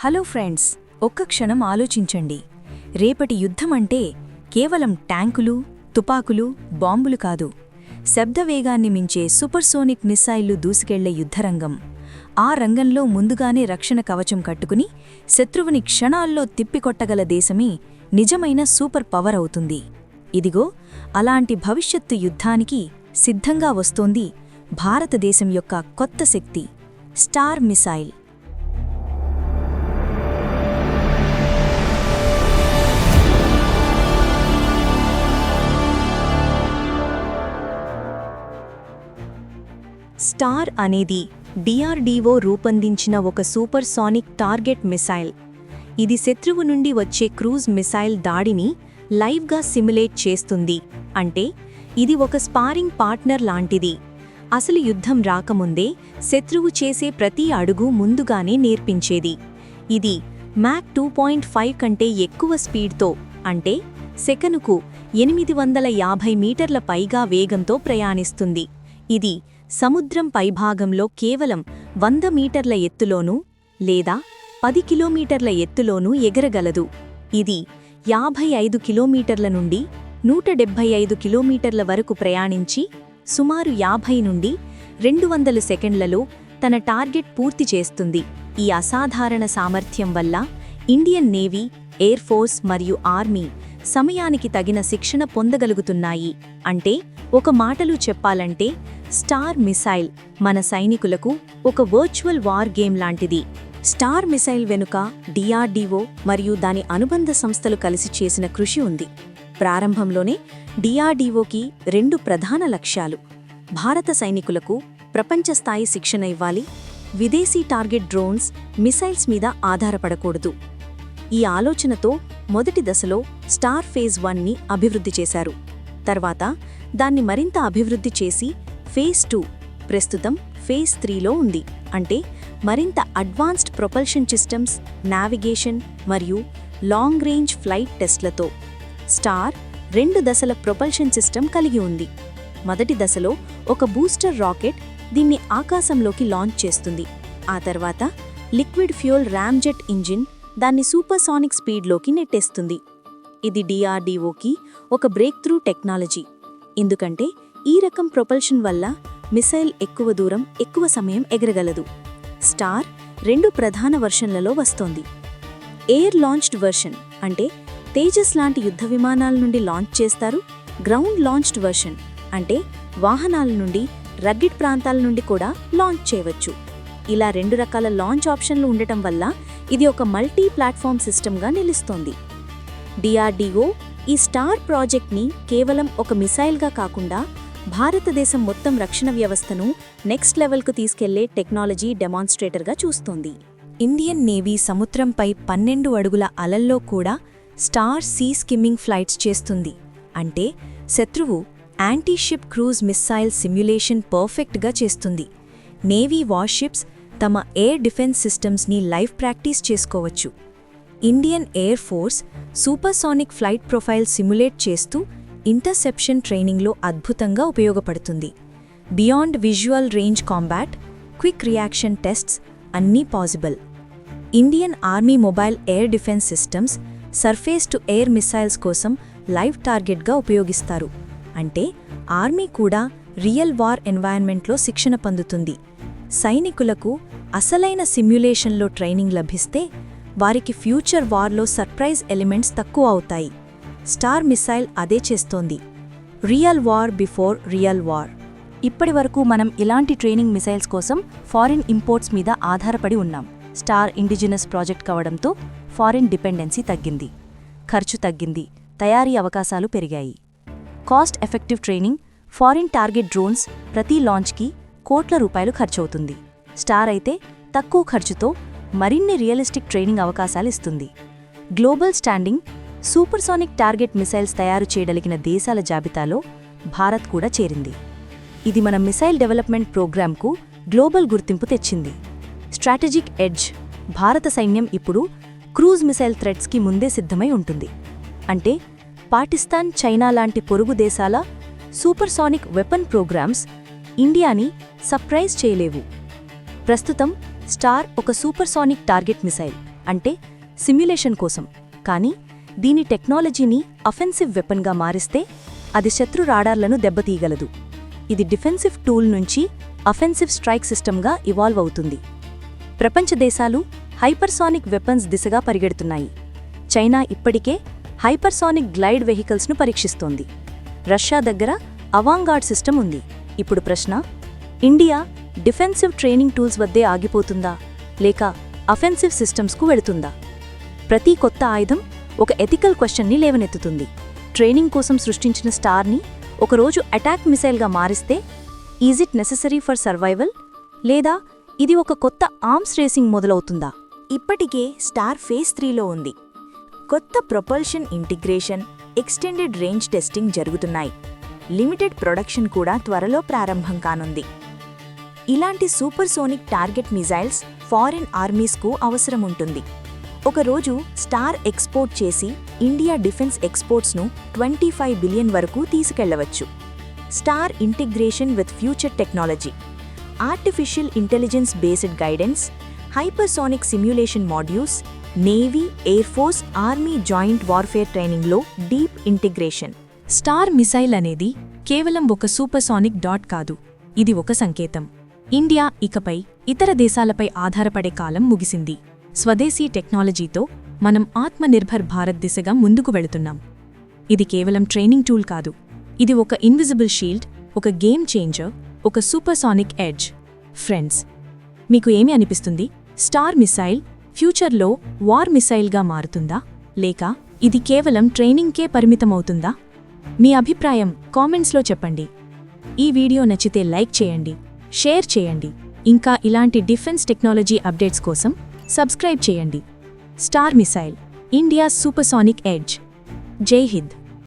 Hello friends ఒక్క క్షణం ఆలోచించండి. రేపటి యుద్ధమంటే కేవలం ట్యాంకులు తుపాకులు బాంబులు కాదు. శబ్దవేగాన్ని మించే సూపర్సోనిక్ మిస్సైళ్ళు దూసుకెళ్ళే యుద్ధరంగం. ఆ రంగంలో ముందుగానే రక్షణ కవచం కట్టుకుని శత్రువుని క్షణాల్లో తిప్పికొట్టగల దేశమే నిజమైన సూపర్ పవర్ అవుతుంది. ఇదిగో అలాంటి భవిష్యత్తు యుద్ధానికి సిద్ధంగా వస్తోంది భారతదేశం యొక్క కొత్త శక్తి స్టార్ మిసైల్ స్టార్ అనేది డిఆర్డీఓ రూపొందించిన ఒక సూపర్ సానిక్ టార్గెట్ మిసైల్. ఇది శత్రువు నుండి వచ్చే క్రూజ్ మిసైల్ దాడిని లైవ్గా సిమ్యులేట్ చేస్తుంది. అంటే ఇది ఒక స్పారింగ్ పార్ట్నర్ లాంటిది. అసలు యుద్ధం రాకముందే శత్రువు చేసే ప్రతి అడుగు ముందుగానే నేర్పించేది. ఇది మ్యాక్ టూ పాయింట్ ఫైవ్ కంటే ఎక్కువ స్పీడ్తో అంటే సెకనుకు ఎనిమిది వందల యాభై మీటర్ల పైగా వేగంతో ప్రయాణిస్తుంది. ఇది సముద్రం పైభాగంలో కేవలం వంద మీటర్ల ఎత్తులోనూ లేదా పది కిలోమీటర్ల ఎత్తులోనూ ఎగరగలదు. ఇది యాభై ఐదు కిలోమీటర్ల నుండి నూట డెబ్బై ఐదు కిలోమీటర్ల వరకు ప్రయాణించి సుమారు యాభై నుండి రెండు వందల సెకండ్లలో తన టార్గెట్ పూర్తి చేస్తుంది. ఈ అసాధారణ సామర్థ్యం వల్ల ఇండియన్ నేవీ ఎయిర్ ఫోర్స్ మరియు ఆర్మీ సమయానికి తగిన శిక్షణ పొందగలుగుతున్నాయి. అంటే ఒక మాటలు చెప్పాలంటే స్టార్ మిసైల్ మన సైనికులకు ఒక వర్చువల్ వార్ గేమ్ లాంటిది. స్టార్ మిసైల్ వెనుక డిఆర్డీఓ మరియు దాని అనుబంధ సంస్థలు కలిసి చేసిన కృషి ఉంది. ప్రారంభంలోనే డిఆర్డీఓకి రెండు ప్రధాన లక్ష్యాలు. భారత సైనికులకు ప్రపంచస్థాయి శిక్షణ ఇవ్వాలి. విదేశీ టార్గెట్ డ్రోన్స్ మిసైల్స్ మీద ఆధారపడకూడదు. ఈ ఆలోచనతో మొదటి దశలో స్టార్ ఫేజ్ వన్ని అభివృద్ధి చేశారు. తర్వాత దాన్ని మరింత అభివృద్ధి చేసి ఫేజ్ టూ ప్రస్తుతం ఫేజ్ త్రీలో ఉంది. అంటే మరింత అడ్వాన్స్డ్ ప్రొపల్షన్ సిస్టమ్స్ నావిగేషన్ మరియు లాంగ్ రేంజ్ ఫ్లైట్ టెస్ట్లతో స్టార్ రెండు దశల ప్రొపల్షన్ సిస్టమ్ కలిగి ఉంది. మొదటి దశలో ఒక బూస్టర్ రాకెట్ దీన్ని ఆకాశంలోకి లాంచ్ చేస్తుంది. ఆ తర్వాత లిక్విడ్ ఫ్యూయల్ ర్యామ్జెట్ ఇంజిన్ దాన్ని సూపర్సానిక్ స్పీడ్లోకి నెట్టేస్తుంది. ఇది డిఆర్డీఓకి ఒక బ్రేక్ త్రూ టెక్నాలజీ. ఎందుకంటే ఈ రకం ప్రొపల్షన్ వల్ల మిసైల్ ఎక్కువ దూరం ఎక్కువ సమయం ఎగరగలదు. స్టార్ రెండు ప్రధాన వర్షన్లలో వస్తోంది. ఎయిర్ లాంచ్డ్ వర్షన్ అంటే తేజస్ లాంటి యుద్ధ విమానాల నుండి లాంచ్ చేస్తారు. గ్రౌండ్ లాంచ్డ్ వర్షన్ అంటే వాహనాల నుండి రగ్గిడ్ ప్రాంతాల నుండి కూడా లాంచ్ చేయవచ్చు. ఇలా రెండు రకాల లాంచ్ ఆప్షన్లు ఉండటం వల్ల ఇది ఒక మల్టీ ప్లాట్ఫామ్ సిస్టమ్గా నిలుస్తోంది. డిఆర్డిఓ ఈ స్టార్ ప్రాజెక్ట్ని కేవలం ఒక మిసైల్గా కాకుండా భారతదేశం మొత్తం రక్షణ వ్యవస్థను నెక్స్ట్ లెవెల్కు తీసుకెళ్ళే టెక్నాలజీ డెమాన్స్ట్రేటర్గా చూస్తోంది. ఇండియన్ నేవీ సముద్రంపై పన్నెండు అడుగుల అలల్లో కూడా స్టార్ సీ స్కిమ్మింగ్ ఫ్లైట్స్ చేస్తుంది. అంటే శత్రువు యాంటీషిప్ క్రూజ్ మిస్సైల్ సిమ్యులేషన్ పర్ఫెక్ట్గా చేస్తుంది. నేవీ వార్షిప్స్ తమ ఎయిర్ డిఫెన్స్ సిస్టమ్స్ని లైవ్ ప్రాక్టీస్ చేసుకోవచ్చు. Indian air force supersonic flight profile simulate చేస్తూ ఇంటర్సెప్షన్ ట్రైనింగ్లో అద్భుతంగా ఉపయోగపడుతుంది. Beyond visual range combat quick reaction tests అన్నీ possible. Indian army mobile air defence systems surface to air missiles కోసం live టార్గెట్గా ఉపయోగిస్తారు. అంటే ఆర్మీ కూడా రియల్ వార్ ఎన్వైర్న్మెంట్లో శిక్షణ పొందుతుంది. సైనికులకు అసలైన సిమ్యులేషన్లో ట్రైనింగ్ లభిస్తే వారికి ఫ్యూచర్ వార్లో సర్ప్రైజ్ ఎలిమెంట్స్ తక్కువ అవుతాయి. స్టార్ మిసైల్ అదే చేస్తోంది. Real war before real war. ఇప్పటివరకు మనం ఇలాంటి ట్రైనింగ్ మిసైల్స్ కోసం ఫారిన్ ఇంపోర్ట్స్ మీద ఆధారపడి ఉన్నాం. స్టార్ ఇండిజినస్ ప్రాజెక్ట్ కావడంతో ఫారిన్ డిపెండెన్సీ తగ్గింది. ఖర్చు తగ్గింది. తయారీ అవకాశాలు పెరిగాయి. Cost effective training foreign target drones ప్రతి లాంచ్కి కోట్ల రూపాయలు ఖర్చవుతుంది. స్టార్ అయితే తక్కువ ఖర్చుతో మరిన్ని రియలిస్టిక్ ట్రైనింగ్ అవకాశాలు ఇస్తుంది. Global standing supersonic target missiles తయారు చేయగలిగిన దేశాల జాబితాలో భారత్ కూడా చేరింది. ఇది మన మిసైల్ డెవలప్మెంట్ ప్రోగ్రాంకు గ్లోబల్ గుర్తింపు తెచ్చింది. స్ట్రాటజిక్ ఎడ్జ్ భారత సైన్యం ఇప్పుడు క్రూజ్ మిసైల్ థ్రెడ్స్కి ముందే సిద్ధమై ఉంటుంది. అంటే పాకిస్తాన్ చైనా లాంటి పొరుగు దేశాల సూపర్సానిక్ వెపన్ ప్రోగ్రామ్స్ ఇండియాని సర్ప్రైజ్ చేయలేవు. ప్రస్తుతం స్టార్ ఒక సూపర్సానిక్ టార్గెట్ మిసైల్ అంటే సిమ్యులేషన్ కోసం. కానీ దీని టెక్నాలజీని అఫెన్సివ్ వెపన్గా మారిస్తే అది శత్రు రాడార్లను దెబ్బతీయగలదు. ఇది డిఫెన్సివ్ టూల్ నుంచి అఫెన్సివ్ స్ట్రైక్ సిస్టమ్గా ఇవాల్వ్ అవుతుంది. ప్రపంచ దేశాలు హైపర్సానిక్ వెపన్స్ దిశగా పరిగెడుతున్నాయి. చైనా ఇప్పటికే హైపర్సానిక్ గ్లైడ్ వెహికల్స్ను పరీక్షిస్తోంది. రష్యా దగ్గర అవాంగార్డ్ సిస్టమ్ ఉంది. ఇప్పుడు ప్రశ్న ఇండియా డిఫెన్సివ్ ట్రైనింగ్ టూల్స్ వద్దే ఆగిపోతుందా? లేక అఫెన్సివ్ సిస్టమ్స్కు వెళుతుందా? ప్రతి కొత్త ఆయుధం ఒక ఎథికల్ క్వశ్చన్ని లేవనెత్తుతుంది. ట్రైనింగ్ కోసం సృష్టించిన స్టార్ని ఒకరోజు అటాక్ మిసైల్గా మారిస్తే is it necessary for survival లేదా ఇది ఒక కొత్త ఆర్మ్స్ రేసింగ్ మొదలవుతుందా? ఇప్పటికే స్టార్ ఫేస్ త్రీలో ఉంది. కొత్త propulsion integration extended range testing జరుగుతున్నాయి. లిమిటెడ్ ప్రొడక్షన్ కూడా త్వరలో ప్రారంభం కానుంది. ఇలాంటి సూపర్సోనిక్ టార్గెట్ మిజైల్స్ ఫారిన్ ఆర్మీస్కు అవసరం ఉంటుంది ఒకరోజు స్టార్ ఎక్స్పోర్ట్ చేసి ఇండియా డిఫెన్స్ ఎక్స్పోర్ట్స్ను ట్వంటీ ఫైవ్ బిలియన్ వరకు తీసుకెళ్ళవచ్చు. Star integration with future technology. Artificial intelligence based guidance hypersonic simulation modules navy air force army joint warfare ట్రైనింగ్లో డీప్ ఇంటిగ్రేషన్. స్టార్ మిసైల్ అనేది కేవలం ఒక సూపర్సానిక్ డాట్ కాదు ఇది ఒక సంకేతం. ఇండియా ఇకపై ఇతర దేశాలపై ఆధారపడే కాలం ముగిసింది. స్వదేశీ టెక్నాలజీతో మనం ఆత్మనిర్భర్ భారత్ దిశగా ముందుకు వెళుతున్నాం. ఇది కేవలం ట్రైనింగ్ టూల్ కాదు. ఇది ఒక ఇన్విజిబుల్ షీల్డ్ ఒక గేమ్ చేంజర్ ఒక సూపర్సానిక్ ఎడ్జ్. ఫ్రెండ్స్ మీకు ఏమి అనిపిస్తుంది? స్టార్ మిసైల్ ఫ్యూచర్లో వార్ మిసైల్గా మారుతుందా? లేక ఇది కేవలం ట్రైనింగ్కే పరిమితమవుతుందా? మీ అభిప్రాయం కామెంట్స్లో చెప్పండి. ఈ వీడియో నచ్చితే లైక్ చేయండి షేర్ చేయండి. ఇంకా ఇలాంటి డిఫెన్స్ టెక్నాలజీ అప్డేట్స్ కోసం సబ్స్క్రైబ్ చేయండి. Star missile India supersonic edge జై హింద్